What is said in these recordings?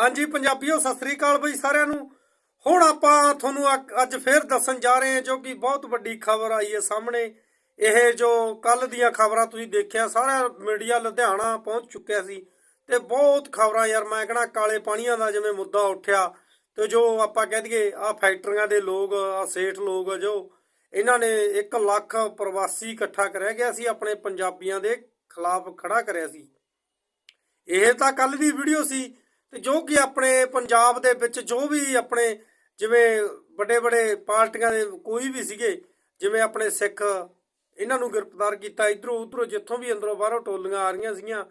ਹਾਂਜੀ, ਪੰਜਾਬੀਓ, ਸਤਿ ਸ੍ਰੀ ਅਕਾਲ ਬਈ ਸਾਰਿਆਂ ਨੂੰ। ਹੁਣ ਆਪਾਂ ਤੁਹਾਨੂੰ ਅ- ਅੱਜ ਫੇਰ ਦੱਸਣ ਜਾ ਰਹੇ ਹਾਂ ਜੋ ਕਿ ਬਹੁਤ ਵੱਡੀ ਖਬਰ ਆਈ ਹੈ ਸਾਹਮਣੇ। ਇਹ ਜੋ ਕੱਲ ਦੀਆਂ ਖਬਰਾਂ ਤੁਸੀਂ ਦੇਖਿਆ, ਸਾਰਾ ਮੀਡੀਆ ਲੁਧਿਆਣਾ ਪਹੁੰਚ ਚੁੱਕਿਆ ਸੀ ਤੇ ਬਹੁਤ ਖਬਰਾਂ ਯਾਰ, ਮੈਂ ਕਹਣਾ ਕਾਲੇ ਪਾਣੀਆਂ ਦਾ ਜਿਵੇਂ ਮੁੱਦਾ ਉੱਠਿਆ ਤੇ ਜੋ ਆਪਾਂ ਕਹਿ ਦਈਏ ਆ ਫੈਕਟਰੀਆਂ ਦੇ ਲੋਕ ਆ ਸੇਠ ਲੋਕ ਜੋ, ਇਹਨਾਂ ਨੇ 1 ਲੱਖ ਪ੍ਰਵਾਸੀ ਇਕੱਠਾ ਕਰਿਆ ਗਿਆ ਸੀ, ਆਪਣੇ ਪੰਜਾਬੀਆਂ ਦੇ ਖਿਲਾਫ ਖੜਾ ਕਰਿਆ ਸੀ। ਇਹ ਤਾਂ ਕੱਲ ਦੀ ਵੀਡੀਓ ਸੀ ਤੇ ਜੋ ਕਿ ਆਪਣੇ ਪੰਜਾਬ ਦੇ ਵਿੱਚ ਜੋ ਵੀ ਆਪਣੇ ਜਿਵੇਂ ਵੱਡੇ ਵੱਡੇ ਪਾਰਟੀਆਂ ਦੇ ਕੋਈ ਵੀ ਸੀਗੇ, ਜਿਵੇਂ ਆਪਣੇ ਸਿੱਖ, ਇਹਨਾਂ ਨੂੰ ਗ੍ਰਿਫਤਾਰ ਕੀਤਾ, ਇਧਰੋਂ ਉਧਰੋਂ ਜਿੱਥੋਂ ਵੀ ਅੰਦਰੋਂ ਬਾਹਰੋਂ ਟੋਲੀਆਂ ਆ ਰਹੀਆਂ ਸੀਗੀਆਂ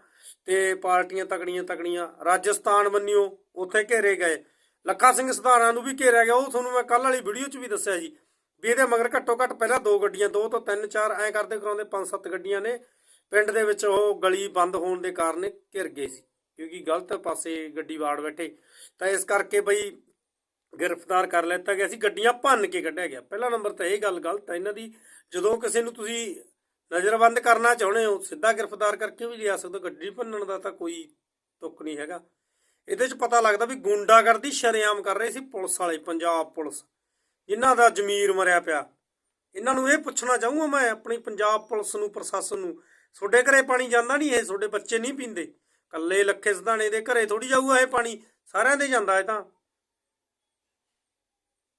ਤੇ ਪਾਰਟੀਆਂ ਤਕੜੀਆਂ ਤਕੜੀਆਂ, ਰਾਜਸਥਾਨ ਬੰਨਿਓ ਉੱਥੇ ਘੇਰੇ ਗਏ। ਲੱਖਾ ਸਿੰਘ ਸਧਾਰਾਂ ਨੂੰ ਵੀ ਘੇਰਿਆ ਗਿਆ, ਉਹ ਤੁਹਾਨੂੰ ਮੈਂ ਕੱਲ ਵਾਲੀ ਵੀਡੀਓ 'ਚ ਵੀ ਦੱਸਿਆ ਜੀ ਵੀ ਇਹਦੇ ਮਗਰ ਘੱਟੋ ਘੱਟ ਪਹਿਲਾਂ ਦੋ ਗੱਡੀਆਂ, ਦੋ ਤੋਂ ਤਿੰਨ, ਚਾਰ ਐਂ ਕਰਦੇ ਕਰਾਉਂਦੇ, ਪੰਜ ਸੱਤ ਗੱਡੀਆਂ ਨੇ, ਪਿੰਡ ਦੇ ਵਿੱਚ ਉਹ ਗਲੀ ਬੰਦ ਹੋਣ ਦੇ ਕਾਰਨ ਘਿਰ ਗਏ ਸੀ। ਕਿਉਂਕਿ ਗਲਤ ਪਾਸੇ ਗੱਡੀ ਵਾੜ ਬੈਠੇ। ਤਾਂ ਇਸ ਕਰਕੇ ਬਈ ਗ੍ਰਿਫਤਾਰ ਕਰ ਲੈਤਾ ਗਿਆ ਸੀ। ਗੱਡੀਆਂ ਭੰਨ ਕੇ ਕੱਢਿਆ ਗਿਆ। ਪਹਿਲਾ ਨੰਬਰ ਤਾਂ ਇਹ ਗੱਲ ਗਲਤ ਹੈ ਇਹਨਾਂ ਦੀ ਜਦੋਂ ਕਿਸੇ ਨੂੰ ਤੁਸੀਂ ਨਜ਼ਰਬੰਦ ਕਰਨਾ ਚਾਹੁੰਦੇ ਹੋ, ਸਿੱਧਾ ਗ੍ਰਿਫਤਾਰ ਕਰਕੇ ਵੀ ਲਿਆ ਸਕਦੇ ਹੋ। ਗੱਡੀ ਭੰਨਣ ਦਾ ਤਾਂ ਕੋਈ ਤੁੱਕ ਨਹੀਂ ਹੈਗਾ। ਇਹਦੇ 'ਚ ਪਤਾ ਲੱਗਦਾ ਵੀ ਗੁੰਡਾਗਰਦੀ ਸ਼ਰੇਆਮ ਕਰ ਰਹੇ ਸੀ ਪੁਲਿਸ ਵਾਲੇ, ਪੰਜਾਬ ਪੁਲਿਸ। ਜਿਨ੍ਹਾਂ ਦਾ ਜ਼ਮੀਰ ਮਰਿਆ ਪਿਆ। ਇਹਨਾਂ ਨੂੰ ਇਹ ਪੁੱਛਣਾ ਚਾਹੂੰਗਾ ਮੈਂ, ਆਪਣੀ ਪੰਜਾਬ ਪੁਲਿਸ ਨੂੰ, ਪ੍ਰਸ਼ਾਸਨ ਨੂੰ। ਤੁਹਾਡੇ ਘਰੇ ਪਾਣੀ ਜਾਂਦਾ ਨਹੀਂ ਇਹ? ਤੁਹਾਡੇ ਬੱਚੇ ਨਹੀਂ ਪੀਂਦੇ? ਕੱਲੇ ਲੱਖੇ ਸਧਾਣੇ ਦੇ ਘਰੇ ਥੋੜੀ ਜਾਊਗਾ ਇਹ ਪਾਣੀ? ਸਾਰਿਆਂ ਦੇ ਜਾਂਦਾ ਇਹ ਤਾਂ।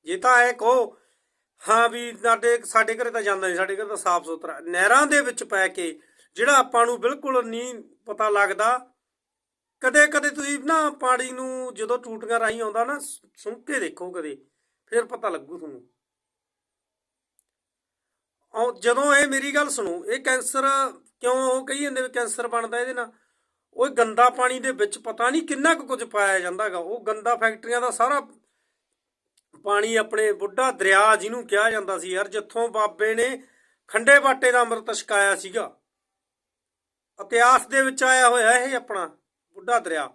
ਜੇ ਤਾਂ ਇਹ ਕਹੋ, ਹਾਂ ਵੀ ਸਾਡੇ ਸਾਡੇ ਘਰੇ ਤਾਂ ਜਾਂਦਾ ਨਹੀਂ, ਸਾਡੇ ਘਰੇ ਤਾਂ ਸਾਫ਼ ਸੁਥਰਾ। ਨਹਿਰਾਂ ਦੇ ਵਿੱਚ ਪੈ ਕੇ ਜਿਹੜਾ ਆਪਾਂ ਨੂੰ ਬਿਲਕੁਲ ਨਹੀਂ ਪਤਾ ਲੱਗਦਾ, ਕਦੇ ਕਦੇ ਤੁਸੀਂ ਨਾ ਪਾਣੀ ਨੂੰ ਜਦੋਂ ਟੂਟੀਆਂ ਰਾਹੀਂ ਆਉਂਦਾ ਨਾ ਸੁਣ ਕੇ ਦੇਖੋ ਕਦੇ, ਫਿਰ ਪਤਾ ਲੱਗੂ ਤੁਹਾਨੂੰ। ਜਦੋਂ ਇਹ ਮੇਰੀ ਗੱਲ ਸੁਣੋ, ਇਹ ਕੈਂਸਰ ਕਿਉਂ ਉਹ ਕਹੀ ਜਾਂਦੇ ਵੀ ਕੈਂਸਰ ਬਣਦਾ ਇਹਦੇ ਨਾਲ? ਉਹ ਗੰਦਾ ਪਾਣੀ ਦੇ ਵਿੱਚ ਪਤਾ ਨਹੀਂ ਕਿੰਨਾ ਕੁ ਕੁਝ ਪਾਇਆ ਜਾਂਦਾਗਾ। ਉਹ ਗੰਦਾ ਫੈਕਟਰੀਆਂ ਦਾ ਸਾਰਾ ਪਾਣੀ ਆਪਣੇ ਬੁੱਢਾ ਦਰਿਆ ਜਿਹਨੂੰ ਕਿਹਾ ਜਾਂਦਾ ਸੀ ਯਾਰ, ਜਿੱਥੋਂ ਬਾਬੇ ਨੇ ਖੰਡੇ ਬਾਟੇ ਦਾ ਅੰਮ੍ਰਿਤ ਛਕਾਇਆ ਸੀਗਾ। ਇਤਿਹਾਸ ਦੇ ਵਿੱਚ ਆਇਆ ਹੋਇਆ ਇਹ ਆਪਣਾ ਬੁੱਢਾ ਦਰਿਆ।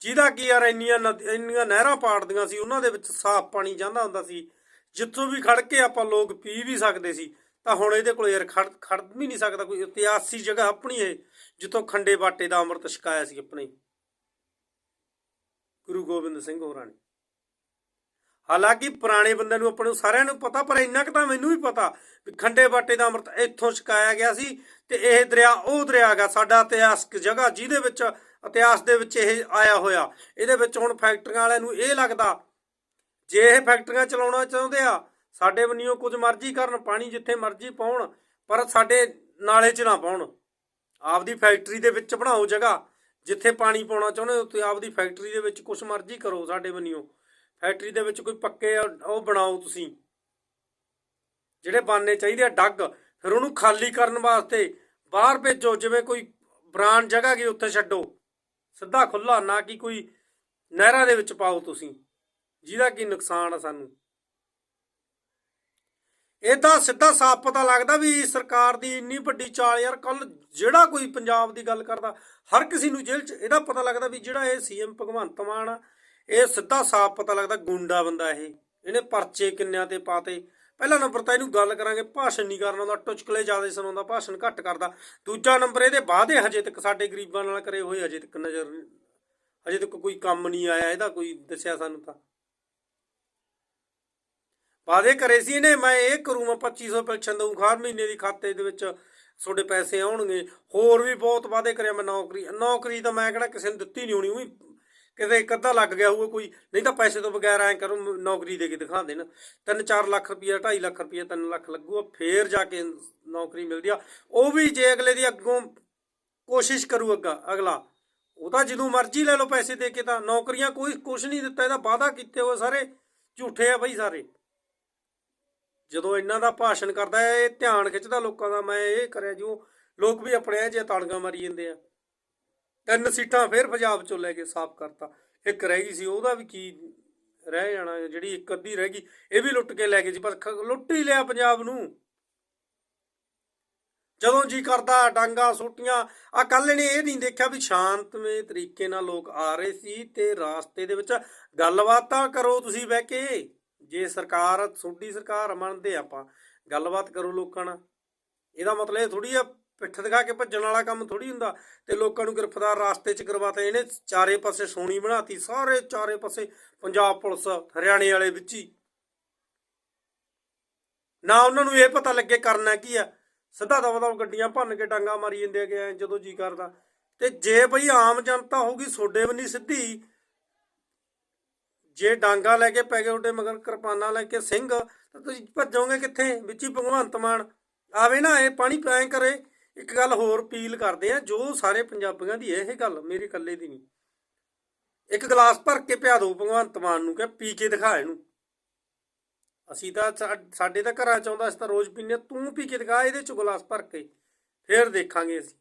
ਜਿਹਦਾ ਕੀ ਯਾਰ ਇੰਨੀਆਂ ਨਦ- ਇੰਨੀਆਂ ਨਹਿਰਾਂ ਪਾੜਦੀਆਂ ਸੀ, ਉਹਨਾਂ ਦੇ ਵਿੱਚ ਸਾਫ਼ ਪਾਣੀ ਜਾਂਦਾ ਹੁੰਦਾ ਸੀ। ਜਿੱਥੋਂ ਵੀ ਖੜ ਕੇ ਆਪਾਂ ਲੋਕ ਪੀ ਵੀ ਸਕਦੇ ਸੀ। ਤਾਂ ਹੁਣ ਇਹਦੇ ਕੋਲ ਯਾਰ ਖੜ ਖੜ ਵੀ ਨਹੀਂ ਸਕਦਾ ਕੋਈ। ਇਤਿਹਾਸੀ ਜਗ੍ਹਾ ਆਪਣੀ ਇਹ ਜਿੱਥੋਂ ਖੰਡੇ ਬਾਟੇ ਦਾ ਅੰਮ੍ਰਿਤ ਛਕਾਇਆ ਸੀ ਆਪਣੇ। ਗੁਰੂ ਗੋਬਿੰਦ ਸਿੰਘ ਹੋਰਾਂ ਨੇ। ਹਾਲਾਂਕਿ ਪੁਰਾਣੇ ਬੰਦਿਆਂ ਨੂੰ ਆਪਾਂ ਨੂੰ ਸਾਰਿਆਂ ਨੂੰ ਪਤਾ, ਪਰ ਇੰਨਾ ਕੁ ਤਾਂ ਮੈਨੂੰ ਵੀ ਪਤਾ ਵੀ ਖੰਡੇ ਬਾਟੇ ਦਾ ਅੰਮ੍ਰਿਤ ਇੱਥੋਂ ਛਕਾਇਆ ਗਿਆ ਸੀ ਤੇ ਇਹ ਦਰਿਆ ਉਹ ਦਰਿਆ ਗਾ ਸਾਡਾ ਇਤਿਹਾਸਕ ਜਗ੍ਹਾ ਜਿਹਦੇ ਵਿੱਚ, ਇਤਿਹਾਸ ਦੇ ਵਿੱਚ ਇਹ ਆਇਆ ਹੋਇਆ। ਇਹਦੇ ਵਿੱਚ ਹੁਣ ਫੈਕਟਰੀਆਂ ਵਾਲਿਆਂ ਨੂੰ ਇਹ ਲੱਗਦਾ, ਜੇ ਇਹ ਫੈਕਟਰੀਆਂ ਚਲਾਉਣਾ ਚਾਹੁੰਦੇ ਆ ਸਾਡੇ ਬੰਨਿਓ ਕੁਝ ਮਰਜ਼ੀ ਕਰਨ, ਪਾਣੀ ਜਿੱਥੇ ਮਰਜ਼ੀ ਪਾਉਣ, ਪਰ ਸਾਡੇ ਨਾਲੇ 'ਚ ਨਾ ਪਾਉਣ। ਆਪਦੀ ਫੈਕਟਰੀ ਦੇ ਵਿੱਚ ਬਣਾਓ ਜਗ੍ਹਾ, ਜਿੱਥੇ ਪਾਣੀ ਪਾਉਣਾ ਚਾਹੁੰਦੇ ਹੋ, ਤੁਸੀਂ ਆਪਦੀ ਫੈਕਟਰੀ ਦੇ ਵਿੱਚ ਕੁਝ ਮਰਜ਼ੀ ਕਰੋ ਸਾਡੇ ਬੰਨਿਓ ਫੈਕਟਰੀ ਦੇ ਵਿੱਚ ਕੋਈ ਪੱਕੇ, ਉਹ ਬਣਾਓ ਤੁਸੀਂ। ਜਿਹੜੇ ਬਾਨੇ ਚਾਹੀਦੇ ਆ, ਡੱਗ, ਫਿਰ ਉਹਨੂੰ ਖਾਲੀ ਕਰਨ ਵਾਸਤੇ ਬਾਹਰ ਭੇਜੋ, ਜਿਵੇਂ ਕੋਈ ਬਰਾਨ ਜਗ੍ਹਾ ਗਈ ਉੱਥੇ ਛੱਡੋ। ਸਿੱਧਾ ਖੁੱਲਾ ਨਾ ਕਿ ਕੋਈ ਨਹਿਰਾਂ ਦੇ ਵਿੱਚ ਪਾਓ ਤੁਸੀਂ। ਜਿਹਦਾ ਕੀ ਨੁਕਸਾਨ ਆ ਸਾਨੂੰ। ਇਹ ਤਾਂ ਸਿੱਧਾ ਸਾਫ਼ ਪਤਾ ਲੱਗਦਾ ਵੀ ਸਰਕਾਰ ਦੀ ਇੰਨੀ ਵੱਡੀ ਚਾਲ ਯਾਰ ਕੱਲ ਜਿਹੜਾ ਕੋਈ ਪੰਜਾਬ ਦੀ ਗੱਲ ਕਰਦਾ, ਹਰ ਕਿਸੇ ਨੂੰ ਜੇਲ੍ਹ 'ਚ ਇਹਦਾ ਪਤਾ ਲੱਗਦਾ ਵੀ ਜਿਹੜਾ ਇਹ ਸੀਐਮ ਭਗਵੰਤ ਮਾਨ ਆ, ਇਹ ਸਿੱਧਾ ਸਾਫ਼ ਪਤਾ ਲੱਗਦਾ ਗੁੰਡਾ ਬੰਦਾ ਇਹ। ਇਹਨੇ ਪਰਚੇ ਕਿੰਨਿਆਂ ਤੇ ਪਾਤੇ। ਪਹਿਲਾ ਨੰਬਰ ਤਾਂ ਇਹਨੂੰ ਗੱਲ ਕਰਾਂਗੇ, ਭਾਸ਼ਣ ਨਹੀਂ ਕਰਨ ਆਉਂਦਾ, ਟੁਚਕਲੇ ਜ਼ਿਆਦਾ ਸੁਣਾਉਂਦਾ, ਭਾਸ਼ਣ ਘੱਟ ਕਰਦਾ। ਦੂਜਾ ਨੰਬਰ ਇਹਦੇ ਵਾਅਦੇ ਹਜੇ ਤੱਕ ਸਾਡੇ ਗਰੀਬਾਂ ਨਾਲ ਕਰੇ ਹੋਏ, ਹਜੇ ਤੱਕ ਨਜ਼ਰ ਹਜੇ ਤੱਕ ਕੋਈ ਕੰਮ ਨਹੀਂ ਆਇਆ, ਇਹਦਾ ਕੋਈ ਦੱਸਿਆ ਸਾਨੂੰ ਤਾਂ। ਵਾਅਦੇ ਕਰੇ ਸੀ ਇਹਨੇ, ਮੈਂ ਇਹ ਕਰੂੰ, ਮੈਂ 2500 ਪੈਨਸ਼ਨ ਦਊਂ, ਹਰ ਮਹੀਨੇ ਦੀ ਖਾਤੇ ਦੇ ਵਿੱਚ ਤੁਹਾਡੇ ਪੈਸੇ ਆਉਣਗੇ। ਹੋਰ ਵੀ ਬਹੁਤ ਵਾਅਦੇ ਕਰਿਆ ਮੈਂ ਨੌਕਰੀ ਨੌਕਰੀ ਤਾਂ ਮੈਂ ਕਿਹੜਾ ਕਿਸੇ ਨੂੰ ਦਿੱਤੀ ਨਹੀਂ ਹੋਣੀ, ਉਹੀ ਕਿਤੇ ਇੱਕ ਅੱਧਾ ਲੱਗ ਗਿਆ ਹੋਊਗਾ ਕੋਈ, ਨਹੀਂ ਤਾਂ ਪੈਸੇ ਤੋਂ ਬਗੈਰ ਐਂ ਕਰੋ ਨੌਕਰੀ ਦੇ ਕੇ ਦਿਖਾ ਦੇਣ। 3-4 ਲੱਖ ਰੁਪਈਆ 2.5 ਲੱਖ ਰੁਪਈਆ 3 ਲੱਖ ਲੱਗੂਗਾ, ਫੇਰ ਜਾ ਕੇ ਨੌਕਰੀ ਮਿਲਦੀ ਆ। ਉਹ ਵੀ ਜੇ ਅਗਲੇ ਦੀ ਅੱਗੋਂ ਕੋਸ਼ਿਸ਼ ਕਰੂ ਅੱਗਾ, ਅਗਲਾ, ਉਹ ਤਾਂ ਜਦੋਂ ਮਰਜ਼ੀ ਲੈ ਲਓ ਪੈਸੇ ਦੇ ਕੇ ਤਾਂ, ਨੌਕਰੀਆਂ ਕੋਈ ਕੁਛ ਨਹੀਂ ਦਿੱਤਾ, ਇਹਦਾ ਵਾਅਦਾ ਕੀਤੇ ਹੋਏ ਸਾਰੇ ਝੂਠੇ ਆ ਬਈ ਸਾਰੇ। ਜਦੋਂ ਇਹਨਾਂ ਦਾ ਭਾਸ਼ਣ ਕਰਦਾ ਹੈ, ਇਹ ਧਿਆਨ ਖਿੱਚਦਾ ਲੋਕਾਂ ਦਾ, ਮੈਂ ਇਹ ਕਰਿਆ ਜੋ ਲੋਕ ਵੀ ਆਪਣੇ ਇਹ ਜੇ ਤਾੜੀਆਂ ਮਾਰੀ ਜਾਂਦੇ ਆ। ਤਿੰਨ ਸੀਟਾਂ ਫਿਰ ਪੰਜਾਬ ਚੋਂ ਲੈ ਕੇ ਸਾਫ਼ ਕਰਤਾ। ਇੱਕ ਰਹਿ ਗਈ ਸੀ, ਉਹਦਾ ਵੀ ਕੀ ਰਹਿ ਜਾਣਾ, ਜਿਹੜੀ ਇੱਕ ਅੱਧੀ ਰਹਿ ਗਈ, ਇਹ ਵੀ ਲੁੱਟ ਕੇ ਲੈ ਗਏ ਜੀ ਪਰ ਲੁੱਟ ਹੀ ਲਿਆ ਪੰਜਾਬ ਨੂੰ। ਜਦੋਂ ਜੀ ਕਰਦਾ, ਡਾਂਗਾ ਸੋਟੀਆਂ ਆ ਕੱਲ ਨੇ ਇਹ ਨਹੀਂ ਦੇਖਿਆ ਵੀ ਸ਼ਾਂਤਮਈ ਤਰੀਕੇ ਨਾਲ ਲੋਕ ਆ ਰਹੇ ਸੀ ਤੇ ਰਾਸਤੇ ਦੇ ਵਿੱਚ ਗੱਲਬਾਤ ਕਰੋ ਤੁਸੀਂ ਬਹਿ ਕੇ। ਜੇ ਸਰਕਾਰ ਤੁਹਾਡੀ ਸਰਕਾਰ ਮੰਨਦੇ ਆਪਾਂ, ਗੱਲਬਾਤ ਕਰੋ ਲੋਕਾਂ ਨਾਲ। ਇਹਦਾ ਮਤਲਬ ਇਹ ਥੋੜੀ ਆ, ਪਿੱਠ ਦਿਖਾ ਕੇ ਭੱਜਣ ਵਾਲਾ ਕੰਮ ਥੋੜੀ ਹੁੰਦਾ, ਤੇ ਲੋਕਾਂ ਨੂੰ ਗ੍ਰਿਫਤਾਰ ਰਾਸਤੇ 'ਚ ਕਰਵਾਤਾ ਇਹਨੇ ਚਾਰੇ ਪਾਸੇ ਸੋਣੀ ਬਣਾਤੀ, ਸਾਰੇ ਚਾਰੇ ਪਾਸੇ ਪੰਜਾਬ ਪੁਲਿਸ, ਹਰਿਆਣੇ ਵਾਲੇ ਵਿੱਚ ਹੀ। ਨਾ ਉਹਨਾਂ ਨੂੰ ਇਹ ਪਤਾ ਲੱਗੇ ਕਰਨਾ ਕੀ ਆ। ਸਿੱਧਾ ਦਵਾ ਦਵ ਗੱਡੀਆਂ ਭੰਨ ਕੇ ਡਾਂਗਾ ਮਾਰੀ ਜਾਂਦੇ ਹੈਗੇ ਜਦੋਂ ਜੀ ਕਰਦਾ। ਤੇ ਜੇ ਬਈ ਆਮ ਜਨਤਾ ਹੋਊਗੀ ਸੋਡੇ ਵੀ ਨਹੀਂ ਸਿੱਧੀ ਜੇ ਡਾਂਗਾ ਲੈ ਕੇ ਪੈ ਗਏ ਉਹਦੇ ਮਗਰ, ਕਿਰਪਾਨਾਂ ਲੈ ਕੇ ਸਿੰਘ, ਤਾਂ ਤੁਸੀਂ ਭੱਜੋਗੇ ਕਿੱਥੇ? ਵਿੱਚ ਹੀ ਭਗਵੰਤ ਮਾਨ ਆਵੇ ਨਾ, ਇਹ ਪਾਣੀ ਪਿਆਏ ਕਰੇ। ਇੱਕ ਗੱਲ ਹੋਰ ਅਪੀਲ ਕਰਦੇ ਆ ਜੋ ਸਾਰੇ ਪੰਜਾਬੀਆਂ ਦੀ ਇਹ ਗੱਲ, ਮੇਰੀ ਇਕੱਲੇ ਦੀ ਨਹੀਂ। ਇੱਕ ਗਲਾਸ ਭਰ ਕੇ ਪਿਆ ਦਿਓ ਭਗਵੰਤ ਮਾਨ ਨੂੰ ਕਿ ਪੀ ਕੇ ਦਿਖਾ ਇਹਨੂੰ। ਅਸੀਂ ਤਾਂ ਸਾਡੇ ਤਾਂ ਘਰਾਂ ਚ ਆਉਂਦਾ, ਅਸੀਂ ਤਾਂ ਰੋਜ਼ ਪੀਂਦੇ ਹਾਂ। ਤੂੰ ਪੀ ਕੇ ਦਿਖਾ ਇਹਦੇ ਚ ਗਲਾਸ ਭਰ ਕੇ, ਫੇਰ ਦੇਖਾਂਗੇ ਅਸੀਂ।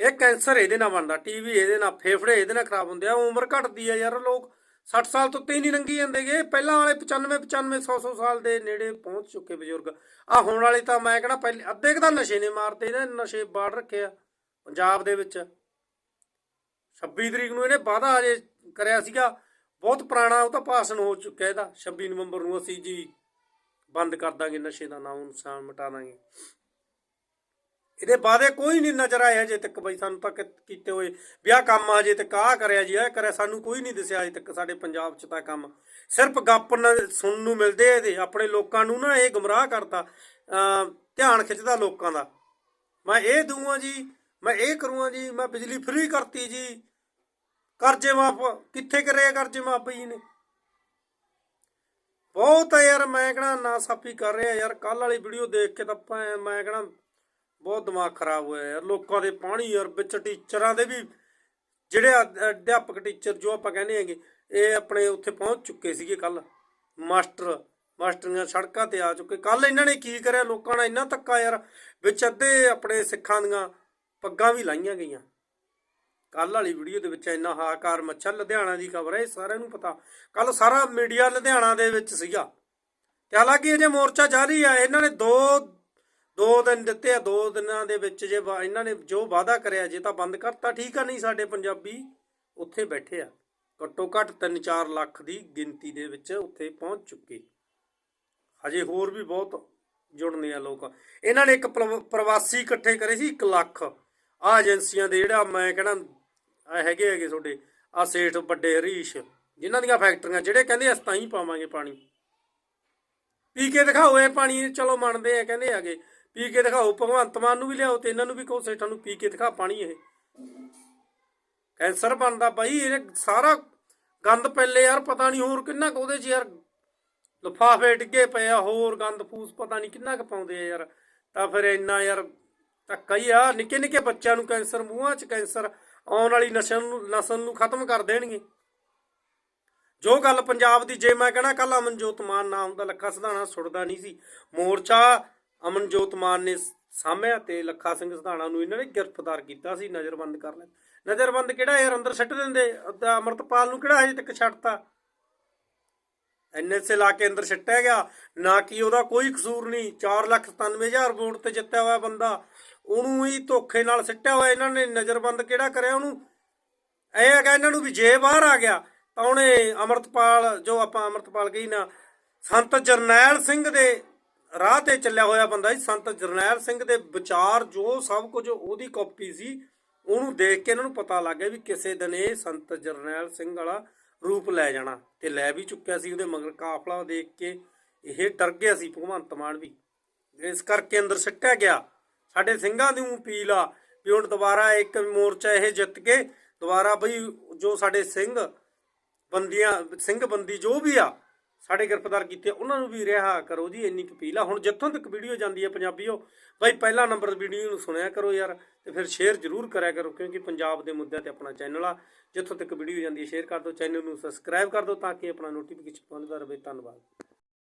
ਇਹ ਕੈਂਸਰ ਇਹਦੇ ਨਾਲ ਬਣਦਾ, ਟੀਵੀ ਇਹਦੇ ਨਾਲ, ਫੇਫੜੇ ਇਹਦੇ ਨਾਲ ਖਰਾਬ ਹੁੰਦੇ ਆ, ਉਮਰ ਘਟਦੀ ਆ ਯਾਰ ਲੋਕ। 60 ਸਾਲ ਤੋਂ ਉੱਤੇ ਹੀ ਨਹੀਂ ਲੰਗੀ ਜਾਂਦੇਗੇ। ਪਹਿਲਾਂ ਵਾਲੇ 95 95 100 100 ਸਾਲ ਦੇ ਨੇੜੇ ਪਹੁੰਚ ਚੁੱਕੇ ਬਜ਼ੁਰਗ। ਆ ਹੁਣ ਵਾਲੇ ਤਾਂ ਮੈਂ ਕਹਿੰਦਾ ਪਹਿਲੇ ਅੱਧੇ ਕੁ ਤਾਂ ਨਸ਼ੇ ਨੇ ਮਾਰਤੇ ਇਹਨੇ ਨਸ਼ੇ ਬਾੜ ਰੱਖਿਆ ਪੰਜਾਬ ਦੇ ਵਿੱਚ। 26 ਤਰੀਕ ਨੂੰ ਇਹਨੇ ਵਾਅਦਾ ਅਜੇ ਕਰਿਆ ਸੀਗਾ। ਬਹੁਤ ਪੁਰਾਣਾ ਉਹ ਤਾਂ ਭਾਸ਼ਣ ਹੋ ਚੁੱਕਿਆ ਇਹਦਾ। 26 ਨਵੰਬਰ ਨੂੰ ਅਸੀਂ ਜੀ ਬੰਦ ਕਰ ਦਾਂਗੇ ਨਸ਼ੇ ਦਾ ਨਾਮ ਨੁਕਸਾਨ ਮਿਟਾ ਦਾਂਗੇ। ਇਹਦੇ ਵਾਅਦੇ ਕੋਈ ਨਹੀਂ ਨਜ਼ਰ ਆਇਆ ਅਜੇ ਤੱਕ ਬਈ ਸਾਨੂੰ ਤਾਂ ਕਿ- ਕੀਤੇ ਹੋਏ ਵਿਆਹ ਆਹ ਕੰਮ ਅਜੇ ਤੱਕ ਆਹ ਕਰਿਆ ਜੀ ਇਹ ਕਰਿਆ। ਸਾਨੂੰ ਕੋਈ ਨਹੀਂ ਦਿਸਿਆ ਅਜੇ ਤੱਕ ਸਾਡੇ ਪੰਜਾਬ 'ਚ ਤਾਂ ਕੰਮ। ਸਿਰਫ ਗੱਪ ਨ- ਸੁਣਨ ਨੂੰ ਮਿਲਦੇ ਇਹਦੇ। ਆਪਣੇ ਲੋਕਾਂ ਨੂੰ ਨਾ ਇਹ ਗੁੰਮਰਾਹ ਕਰਤਾ ਅਮ ਧਿਆਨ ਖਿੱਚਦਾ ਲੋਕਾਂ ਦਾ। ਮੈਂ ਇਹ ਦੂੰਗਾ ਜੀ, ਮੈਂ ਇਹ ਕਰੂੰਗਾ ਜੀ, ਮੈਂ ਬਿਜਲੀ ਫ੍ਰੀ ਕਰਤੀ ਜੀ। ਕਰਜ਼ੇ ਮਾਫ, ਕਿੱਥੇ ਕਰਿਆ ਕਰਜ਼ੇ ਮਾਫ ਜੀ ਨੇ ਬਹੁਤ ਆ ਯਾਰ, ਮੈਂ ਕਹਣਾ ਨਾ ਸਾਫੀ ਕਰ ਰਿਹਾ ਯਾਰ ਕੱਲ ਵਾਲੀ ਵੀਡੀਓ ਦੇਖ ਕੇ ਤਾਂ ਭੈਣ, ਮੈਂ ਕਹਣਾ ਬਹੁਤ ਦਿਮਾਗ ਖਰਾਬ ਹੋਇਆ ਯਾਰ। ਲੋਕਾਂ ਦੇ ਪਾਣੀ ਯਾਰ, ਵਿੱਚ ਟੀਚਰਾਂ ਦੇ ਵੀ, ਜਿਹੜੇ ਅਧ- ਅਧਿਆਪਕ ਟੀਚਰ ਜੋ ਆਪਾਂ ਕਹਿੰਦੇ ਹੈਗੇ, ਇਹ ਆਪਣੇ ਉੱਥੇ ਪਹੁੰਚ ਚੁੱਕੇ ਸੀਗੇ ਕੱਲ ਮਾਸਟਰ, ਮਾਸਟਰੀਆਂ ਸੜਕਾਂ ਤੇ ਆ ਚੁੱਕੇ। ਕੱਲ ਇਹਨਾਂ ਨੇ ਕੀ ਕਰਿਆ? ਲੋਕਾਂ ਨਾਲ ਇੰਨਾ ਧੱਕਾ ਯਾਰ, ਵਿੱਚ ਅੱਧੇ ਆਪਣੇ ਸਿੱਖਾਂ ਦੀਆਂ ਪੱਗਾਂ ਵੀ ਲਾਈਆਂ ਗਈਆਂ। ਕੱਲ ਵਾਲੀ ਵੀਡੀਓ ਦੇ ਵਿੱਚ ਇੰਨਾ ਹਾਕਾਰ ਮੱਛਾ ਲੁਧਿਆਣਾ ਦੀ ਖਬਰ ਹੈ ਇਹ ਸਾਰਿਆਂ ਨੂੰ ਪਤਾ। ਕੱਲ ਸਾਰਾ ਮੀਡੀਆ ਲੁਧਿਆਣਾ ਦੇ ਵਿੱਚ ਸੀਗਾ। ਤੇ ਹਾਲਾਂਕਿ ਅਜੇ ਮੋਰਚਾ ਜਾਰੀ ਆ, ਇਹਨਾਂ ਨੇ ਦੋ ਦੋ ਦਿਨ ਦਿੱਤੇ ਆ, ਦੋ ਦਿਨਾਂ ਦੇ ਵਿੱਚ ਜੇ ਵਾ- ਇਹਨਾਂ ਨੇ ਜੋ ਵਾਅਦਾ ਕਰਿਆ ਜੇ ਤਾਂ ਬੰਦ ਕਰਤਾ, ਠੀਕ ਆ ਨਹੀਂ ਸਾਡੇ ਪੰਜਾਬੀ? ਉੱਥੇ ਬੈਠੇ ਆ। ਘੱਟੋ ਘੱਟ 3-4 ਲੱਖ ਦੀ ਗਿਣਤੀ ਦੇ ਵਿੱਚ ਉੱਥੇ ਪਹੁੰਚ ਚੁੱਕੇ। ਹਜੇ ਹੋਰ ਵੀ ਬਹੁਤ ਜੁੜਨੇ ਆ ਲੋਕ। ਇਹਨਾਂ ਨੇ ਇੱਕ ਪ੍ਰਵ- ਪ੍ਰਵਾਸੀ ਇਕੱਠੇ ਕਰੇ ਸੀ 1 ਲੱਖ। ਆ ਏਜੰਸੀਆਂ ਦੇ ਜਿਹੜਾ ਮੈਂ ਕਹਿੰਦਾ ਆ ਹੈਗੇ ਹੈਗੇ ਤੁਹਾਡੇ ਆ ਸੇਠ ਵੱਡੇ ਹਰੀਸ਼, ਜਿਨ੍ਹਾਂ ਦੀਆਂ ਫੈਕਟਰੀਆਂ, ਜਿਹੜੇ ਕਹਿੰਦੇ ਅਸੀਂ ਤਾਂ ਹੀ ਪਾਵਾਂਗੇ ਪਾਣੀ। ਪੀ ਕੇ ਦਿਖਾਓ ਇਹ ਪਾਣੀ, ਚਲੋ ਮੰਨਦੇ ਆ, ਕਹਿੰਦੇ ਆਗੇ ਪੀ ਕੇ ਦਿਖਾਓ, ਭਗਵੰਤ ਮਾਨ ਨੂੰ ਵੀ ਲਿਆਓ ਤੇ ਇਹਨਾਂ ਨੂੰ ਵੀ ਕਹੋ, ਸੇਠਾਂ ਨੂੰ ਪੀ ਕੇ ਦਿਖਾ ਪਾਣੀ ਇਹ। ਕੈਂਸਰ ਬਣਦਾ ਬਾਈ, ਇਹ ਸਾਰਾ ਗੰਦ ਪਹਿਲੇ ਯਾਰ, ਪਤਾ ਨਹੀਂ ਹੋਰ ਕਿੰਨਾ ਕੁ ਉਹਦੇ 'ਚ ਯਾਰ ਲਫਾਫੇ ਡਿੱਗੇ ਪਏ ਆ, ਹੋਰ ਗੰਦ ਫੂਸ ਪਤਾ ਨਹੀਂ ਕਿੰਨਾ ਕੁ ਪਾਉਂਦੇ ਆ ਯਾਰ। ਤਾਂ ਫਿਰ ਇੰਨਾ ਯਾਰ ਧੱਕਾ ਹੀ ਆ, ਨਿੱਕੇ ਨਿੱਕੇ ਬੱਚਿਆਂ ਨੂੰ ਕੈਂਸਰ, ਮੂੰਹਾਂ 'ਚ ਕੈਂਸਰ, ਆਉਣ ਵਾਲੀ ਨਸਲ ਨੂੰ ਨਸਲ ਨੂੰ ਖਤਮ ਕਰ ਦੇਣਗੇ। ਜੋ ਗੱਲ ਪੰਜਾਬ ਦੀ, ਜੇ ਮੈਂ ਕਹਣਾ ਕੱਲ ਅਮਨਜੋਤ ਮਾਨ ਨਾ ਹੁੰਦਾ ਲੱਖਾ ਸਿਧਾਣਾ ਸੁੱਟਦਾ ਨਹੀਂ ਸੀ। ਮੋਰਚਾ ਅਮਨਜੋਤ ਮਾਨ ਨੇ ਸਾਹਮਿਆ ਤੇ ਲੱਖਾ ਸਿੰਘ ਸਿਧਾਣਾ ਨੂੰ ਇਹਨਾਂ ਨੇ ਗ੍ਰਿਫਤਾਰ ਕੀਤਾ ਸੀ, ਨਜ਼ਰਬੰਦ ਕਰ ਲਿਆ। ਨਜ਼ਰਬੰਦ ਕਿਹੜਾ ਯਾਰ ਅੰਦਰ ਸੱਟ ਦਿੰਦੇ। ਅੱਧਾ ਅਮਰਤਪਾਲ ਨੂੰ ਕਿਹੜਾ ਹਜੇ ਤੱਕ ਛੱਡਤਾ? ਐਨਐਸਏ ਲਾ ਕੇ ਅੰਦਰ ਛੱਟਿਆ ਗਿਆ। ਨਾ ਕਿ ਉਹਦਾ ਕੋਈ ਕਸੂਰ ਨਹੀਂ। 497000 ਵੋਟ ਤੇ ਜਿੱਤਿਆ ਹੋਇਆ ਬੰਦਾ। ਉਹਨੂੰ ਹੀ ਧੋਖੇ ਨਾਲ ਸਿੱਟਿਆ ਹੋਇਆ ਇਹਨਾਂ ਨੇ। ਨਜ਼ਰਬੰਦ ਕਿਹੜਾ ਕਰਿਆ ਉਹਨੂੰ? ਇਹ ਹੈਗਾ ਇਹਨਾਂ ਨੂੰ ਵੀ ਜੇ ਬਾਹਰ ਆ ਗਿਆ, ਤਾਂ ਉਹਨੇ ਅਮਰਤਪਾਲ, ਜੋ ਆਪਾਂ ਅਮਰਤਪਾਲ ਕਹੀ ਨਾ, ਸੰਤ ਜਰਨੈਲ ਸਿੰਘ ਦੇ ਰਾਹ ਤੇ ਚੱਲਿਆ ਹੋਇਆ ਬੰਦਾ ਸੀ ਸੰਤ ਜਰਨੈਲ ਸਿੰਘ ਦੇ ਵਿਚਾਰ ਜੋ ਸਭ ਕੁਝ ਉਹਦੀ ਕਾਪੀ ਸੀ, ਉਹਨੂੰ ਦੇਖ ਕੇ ਇਹਨਾਂ ਨੂੰ ਪਤਾ ਲੱਗ ਗਿਆ ਵੀ ਕਿਸੇ ਦਿਨ ਇਹ ਸੰਤ ਜਰਨੈਲ ਸਿੰਘ ਵਾਲਾ ਰੂਪ ਲੈ ਜਾਣਾ ਤੇ ਲੈ ਵੀ ਚੁੱਕਿਆ ਸੀ ਉਹਦੇ ਮਗਰ ਕਾਫਲਾ ਦੇਖ ਕੇ ਇਹ ਡਰ ਗਿਆ ਸੀ ਭਗਵੰਤ ਮਾਨ ਵੀ। ਇਸ ਕਰਕੇ ਅੰਦਰ ਸਿੱਟਿਆ ਗਿਆ। ਸਾਡੇ ਸਿੰਘਾਂ ਦੀ ਅਪੀਲ ਆ ਵੀ ਹੁਣ ਦੁਬਾਰਾ ਇੱਕ ਮੋਰਚਾ ਇਹ ਜਿੱਤ ਕੇ ਦੁਬਾਰਾ ਬਈ ਜੋ ਸਾਡੇ ਸਿੰਘ ਬੰਦੀਆਂ, ਸਿੰਘ ਬੰਦੀ ਜੋ ਵੀ ਆ ਸਾਡੇ ਗ੍ਰਿਫਤਾਰ ਕੀਤੇ ਉਹਨਾਂ ਨੂੰ ਵੀ ਰਿਹਾ ਕਰੋ ਜੀ, ਇੰਨੀ ਕੁ ਅਪੀਲ ਆ। ਹੁਣ ਜਿੱਥੋਂ ਤੱਕ ਵੀਡੀਓ ਜਾਂਦੀ ਹੈ ਪੰਜਾਬੀਓ, ਬਈ ਪਹਿਲਾ ਨੰਬਰ ਵੀਡੀਓ ਨੂੰ ਸੁਣਿਆ ਕਰੋ ਯਾਰ ਤੇ ਫਿਰ ਸ਼ੇਅਰ ਜ਼ਰੂਰ ਕਰਿਆ ਕਰੋ, ਕਿਉਂਕਿ ਪੰਜਾਬ ਦੇ ਮੁੱਦਿਆਂ ਤੇ ਆਪਣਾ ਚੈਨਲ ਆ। ਜਿੱਥੋਂ ਤੱਕ ਵੀਡੀਓ ਜਾਂਦੀ ਹੈ ਸ਼ੇਅਰ ਕਰ ਦਿਓ, ਚੈਨਲ ਨੂੰ ਸਬਸਕ੍ਰਾਈਬ ਕਰ ਦਿਓ ਤਾਂ ਕਿ ਆਪਣਾ ਨੋਟੀਫਿਕੇਸ਼ਨ ਪਹੁੰਚਦਾ ਰਹੇ। ਧੰਨਵਾਦ।